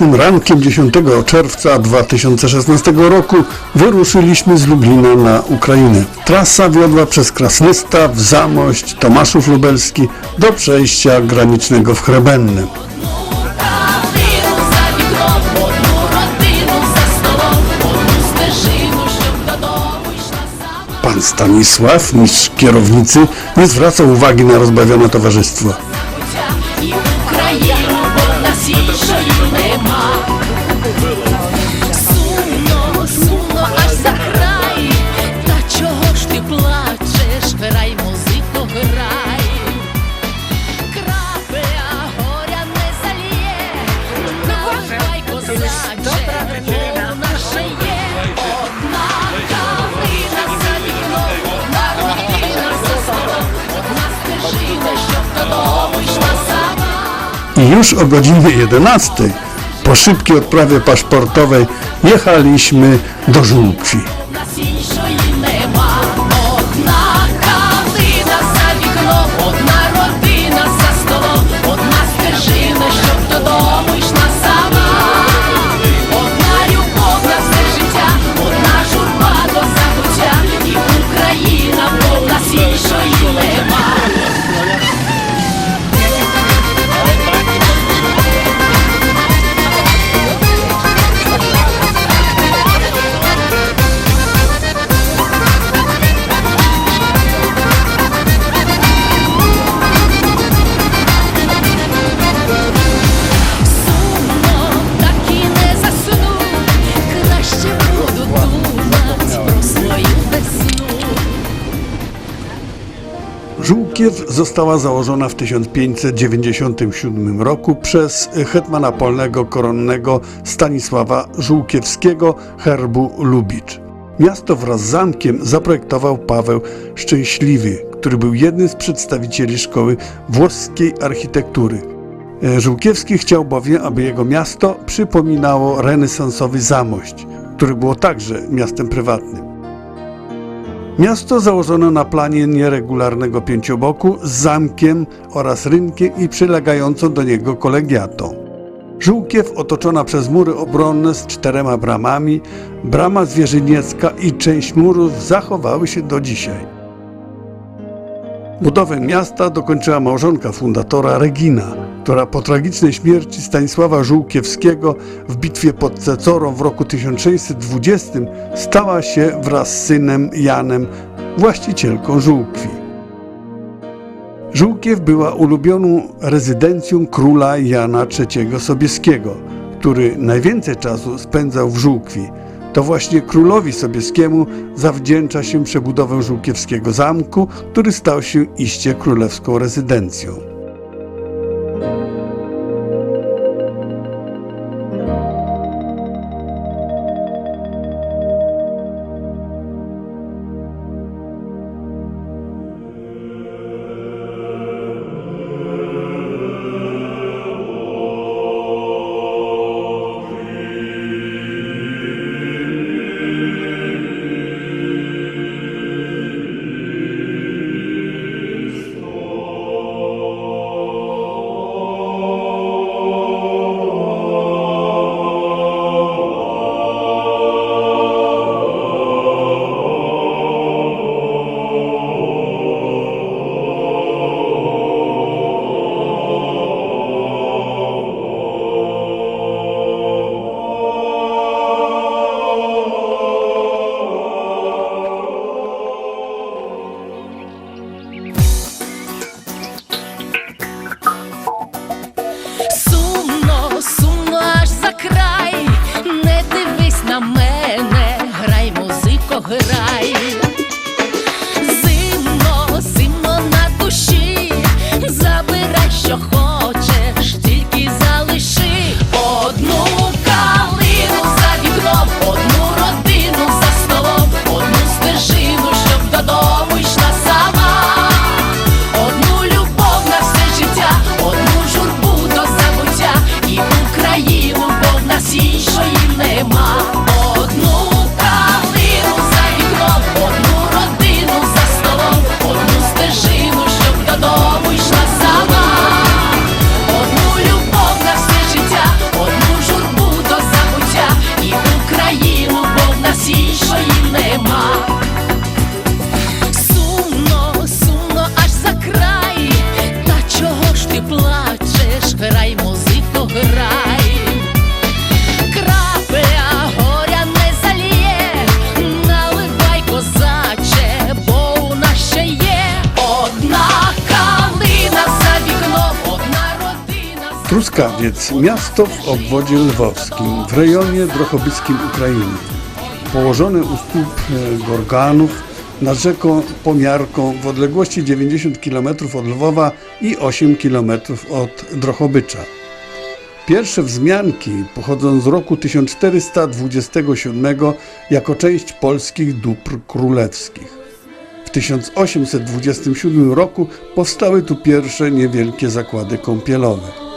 wczesnym rankiem 10 czerwca 2016 roku wyruszyliśmy z Lublina na Ukrainę. Trasa wiodła przez Krasnystaw, Zamość, Tomaszów Lubelski do przejścia granicznego w Chrebennym. Pan Stanisław, mistrz kierownicy, nie zwraca uwagi na rozbawione towarzystwo. I już o godzinie 11 po szybkiej odprawie paszportowej jechaliśmy do Żółkwi. Żółkiew została założona w 1597 roku przez hetmana polnego koronnego Stanisława Żółkiewskiego herbu Lubicz. Miasto wraz z zamkiem zaprojektował Paweł Szczęśliwy, który był jednym z przedstawicieli szkoły włoskiej architektury. E, Żółkiewski chciał bowiem, aby jego miasto przypominało renesansowy Zamość, który było także miastem prywatnym. Miasto założono na planie nieregularnego pięcioboku z zamkiem oraz rynkiem i przylegającą do niego kolegiatą. Żółkiew otoczona przez mury obronne z czterema bramami, brama zwierzyniecka i część murów zachowały się do dzisiaj. Budowę miasta dokończyła małżonka fundatora Regina, która po tragicznej śmierci Stanisława Żółkiewskiego w bitwie pod Cecorą w roku 1620 stała się wraz z synem Janem właścicielką Żółkwi. Żółkiew była ulubioną rezydencją króla Jana III Sobieskiego, który najwięcej czasu spędzał w Żółkwi. To właśnie królowi Sobieskiemu zawdzięcza się przebudowę żółkiewskiego zamku, który stał się iście królewską rezydencją. Truskawiec, miasto w obwodzie lwowskim, w rejonie drohobyskim Ukrainy. Położone u stóp e, Gorganów nad rzeką Pomiarką w odległości 90 km od Lwowa i 8 km od Drohobycza. Pierwsze wzmianki pochodzą z roku 1427 jako część polskich dóbr królewskich. W 1827 roku powstały tu pierwsze niewielkie zakłady kąpielowe.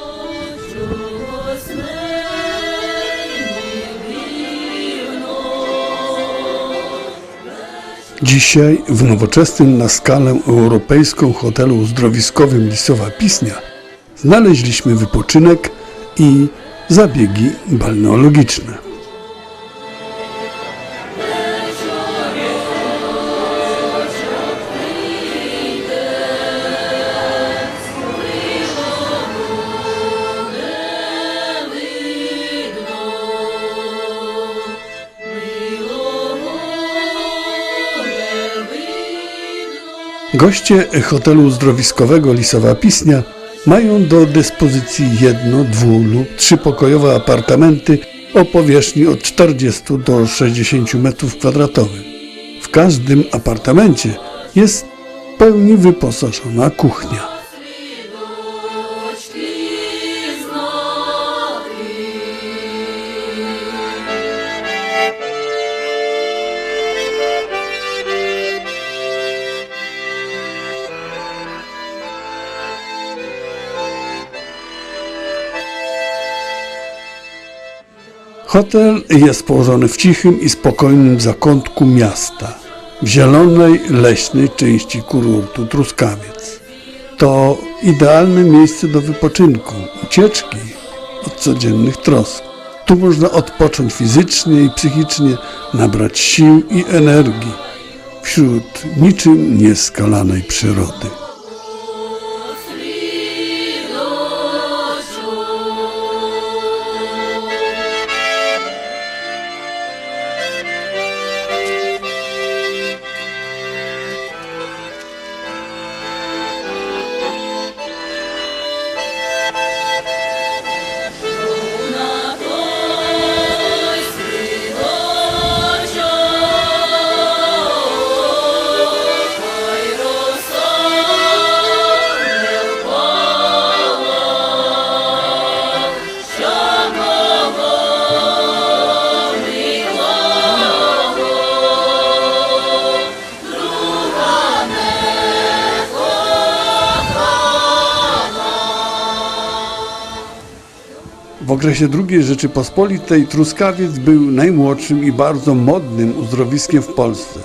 Dzisiaj w nowoczesnym na skalę europejską hotelu uzdrowiskowym Lisowa Pisnia znaleźliśmy wypoczynek i zabiegi balneologiczne. Goście hotelu uzdrowiskowego Lisowa Pisnia mają do dyspozycji jedno, dwu lub trzypokojowe apartamenty o powierzchni od 40 do 60 m2. W każdym apartamencie jest pełni wyposażona kuchnia. Hotel jest położony w cichym i spokojnym zakątku miasta, w zielonej, leśnej części kurortu Truskawiec. To idealne miejsce do wypoczynku, ucieczki od codziennych trosk. Tu można odpocząć fizycznie i psychicznie, nabrać sił i energii wśród niczym nieskalanej przyrody. Okresie II Rzeczypospolitej Truskawiec był najmłodszym i bardzo modnym uzdrowiskiem w Polsce.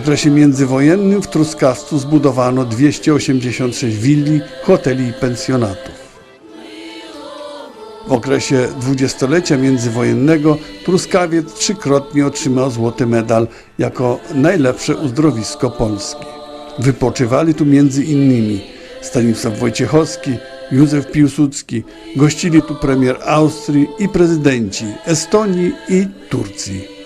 Okresie międzywojennym w Truskawcu zbudowano 286 willi, hoteli i pensjonatów. W okresie dwudziestolecia międzywojennego Truskawiec trzykrotnie otrzymał złoty medal jako najlepsze uzdrowisko Polski. Wypoczywali tu między innymi Stanisław Wojciechowski, Józef Piłsudski, gościli tu premier Austrii i prezydenci Estonii i Turcji.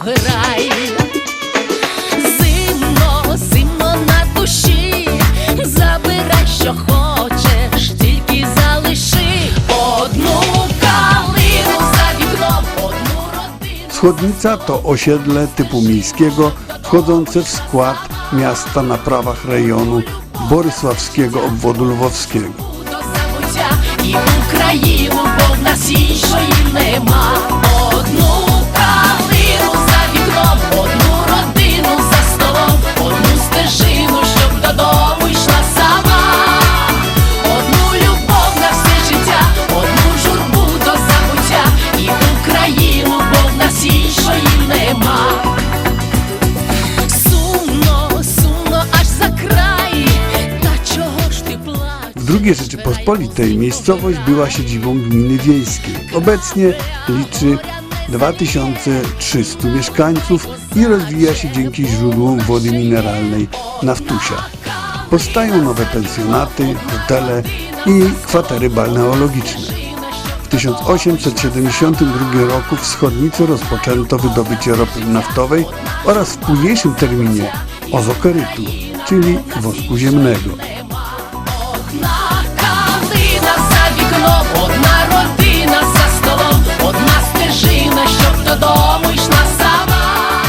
Грай. Зимно, зимно на душі, забирай, що хочеш, тільки залиши одну калину за вікном, одну родину. Wschodnica to osiedle typu miejskiego wchodzące w skład miasta na prawach rejonu Borysławskiego obwodu lwowskiego. до забуття і Україну, бо в нас іншої нема. II Rzeczypospolitej miejscowość była siedzibą gminy wiejskiej. Obecnie liczy 2300 mieszkańców i rozwija się dzięki źródłom wody mineralnej Nawtusia. Powstają nowe pensjonaty, hotele i kwatery balneologiczne. W 1872 roku w Schodnicy rozpoczęto wydobycie ropy naftowej oraz w późniejszym terminie ozokerytu, czyli wosku ziemnego. domu iść na sama.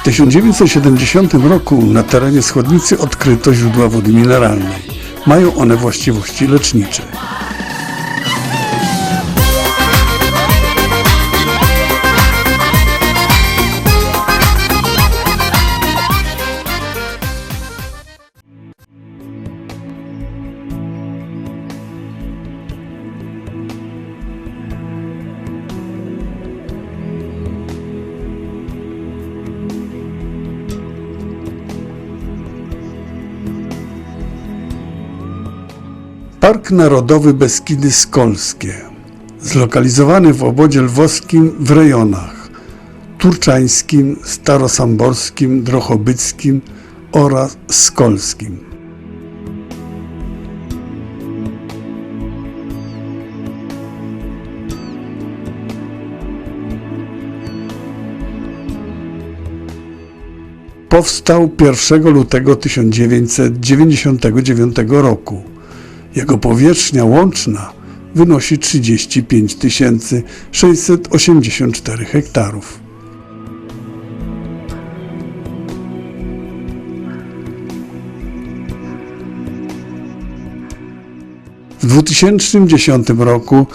W 1970 roku na terenie Schłodnicy odkryto źródła wody mineralnej. Mają one właściwości lecznicze. Park Narodowy Beskidy Skolskie, zlokalizowany w obodzie lwowskim w rejonach turczańskim, starosamborskim, drochobyckim oraz skolskim. Powstał 1 lutego 1999 roku. Jego powierzchnia łączna wynosi 35 684 hektarów. W 2010 roku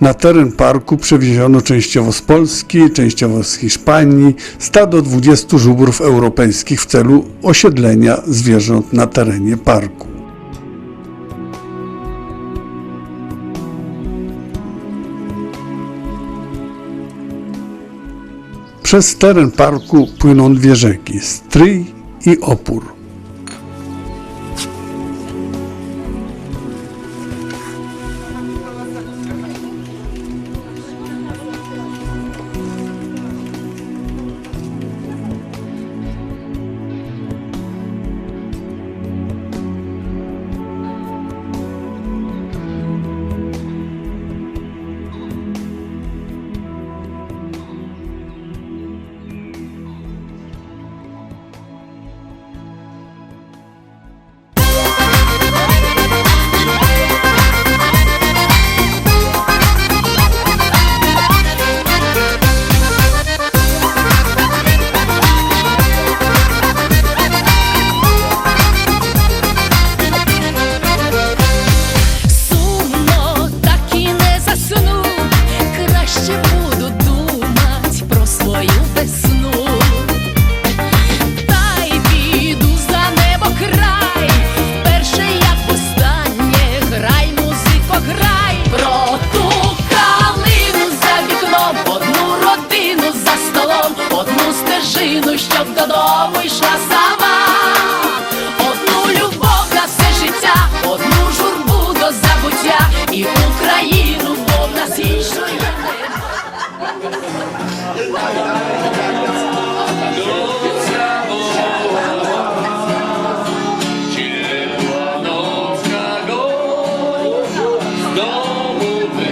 na teren parku przewieziono częściowo z Polski, częściowo z Hiszpanii stado 20 żubrów europejskich w celu osiedlenia zwierząt na terenie parku. Przez teren parku płyną dwie rzeki Stryj i Opór. moving.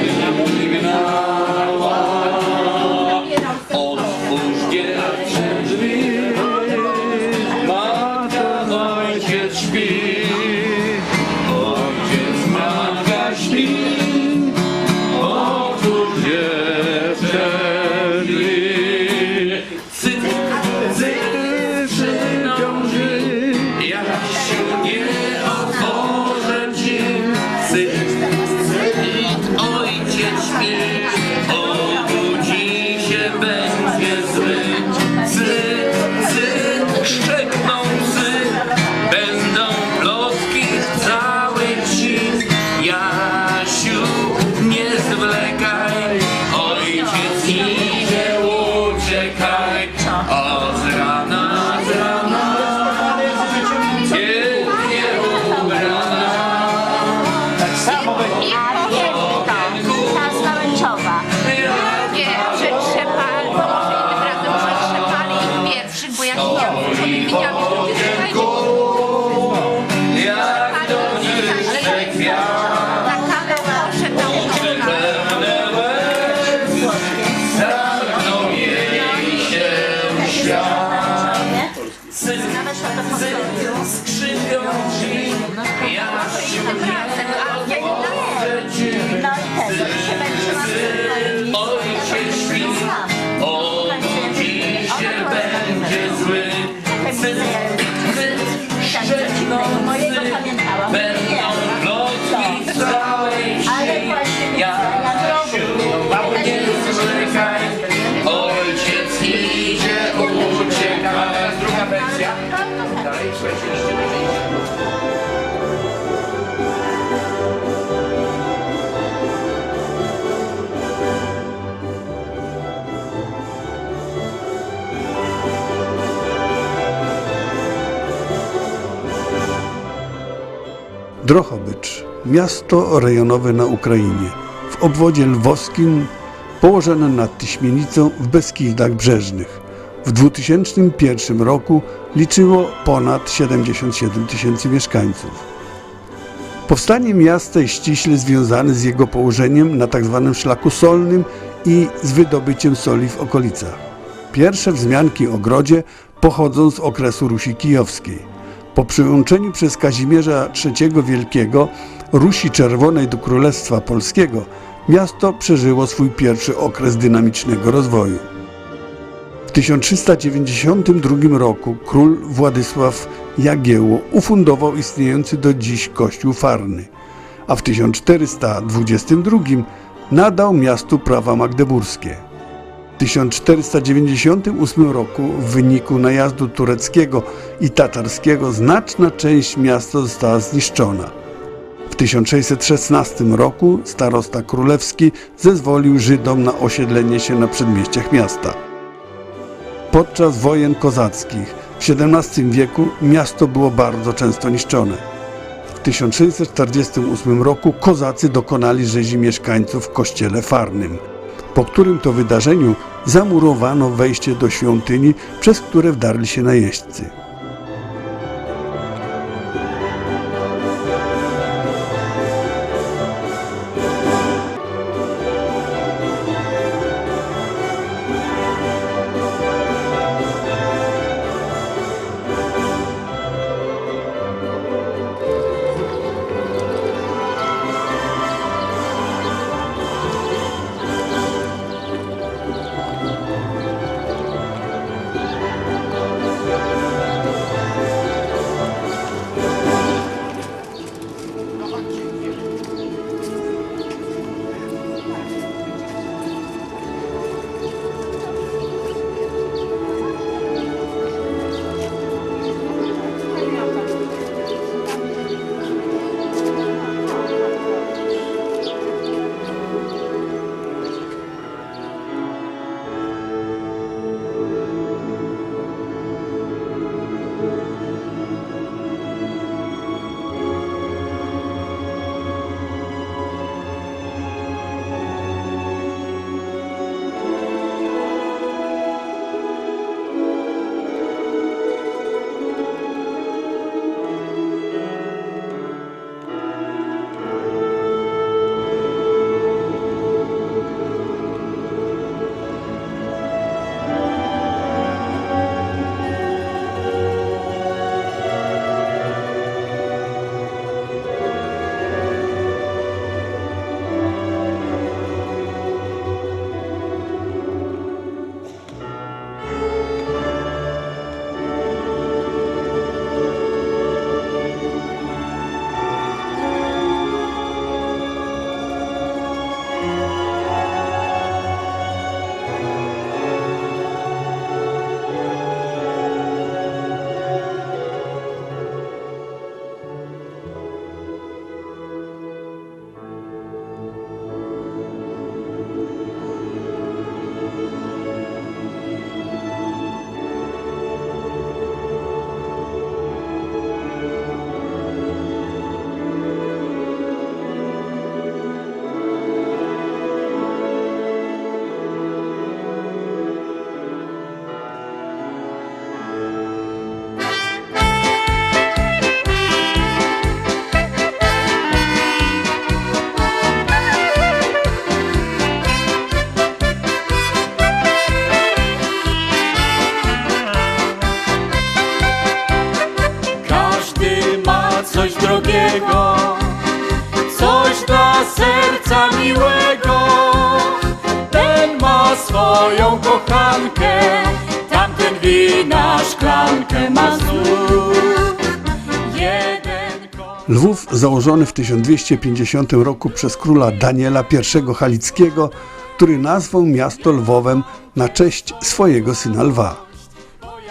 Drohobycz, miasto rejonowe na Ukrainie, w obwodzie lwowskim, położone nad Tyśmienicą w Beskidach Brzeżnych. W 2001 roku liczyło ponad 77 tysięcy mieszkańców. Powstanie miasta jest ściśle związane z jego położeniem na tzw. szlaku solnym i z wydobyciem soli w okolicach. Pierwsze wzmianki o grodzie pochodzą z okresu Rusi Kijowskiej. Po przyłączeniu przez Kazimierza III Wielkiego Rusi Czerwonej do Królestwa Polskiego miasto przeżyło swój pierwszy okres dynamicznego rozwoju. W 1392 roku król Władysław Jagiełło ufundował istniejący do dziś kościół farny, a w 1422 nadał miastu prawa magdeburskie. W 1498 roku w wyniku najazdu tureckiego i tatarskiego znaczna część miasta została zniszczona. W 1616 roku starosta królewski zezwolił Żydom na osiedlenie się na przedmieściach miasta. Podczas wojen kozackich w XVII wieku miasto było bardzo często niszczone. W 1648 roku kozacy dokonali rzezi mieszkańców w kościele farnym, po którym to wydarzeniu zamurowano wejście do świątyni, przez które wdarli się najeźdźcy. Swoją kochankę, tamten wina szklankę ma Lwów założony w 1250 roku przez króla Daniela I Halickiego, który nazwał miasto Lwowem na cześć swojego syna Lwa.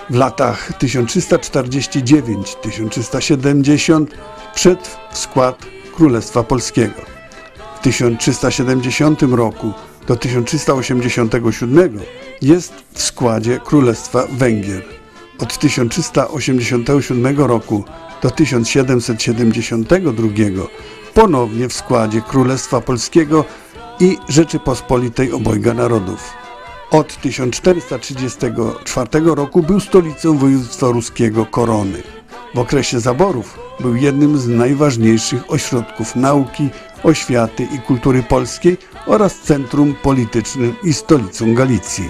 W latach 1349-1370 wszedł w skład Królestwa Polskiego. W 1370 roku do 1387 jest w składzie Królestwa Węgier. Od 1387 roku do 1772 ponownie w składzie Królestwa Polskiego i Rzeczypospolitej Obojga Narodów. Od 1434 roku był stolicą województwa ruskiego Korony. W okresie zaborów był jednym z najważniejszych ośrodków nauki, oświaty i kultury polskiej oraz centrum politycznym i stolicą Galicji.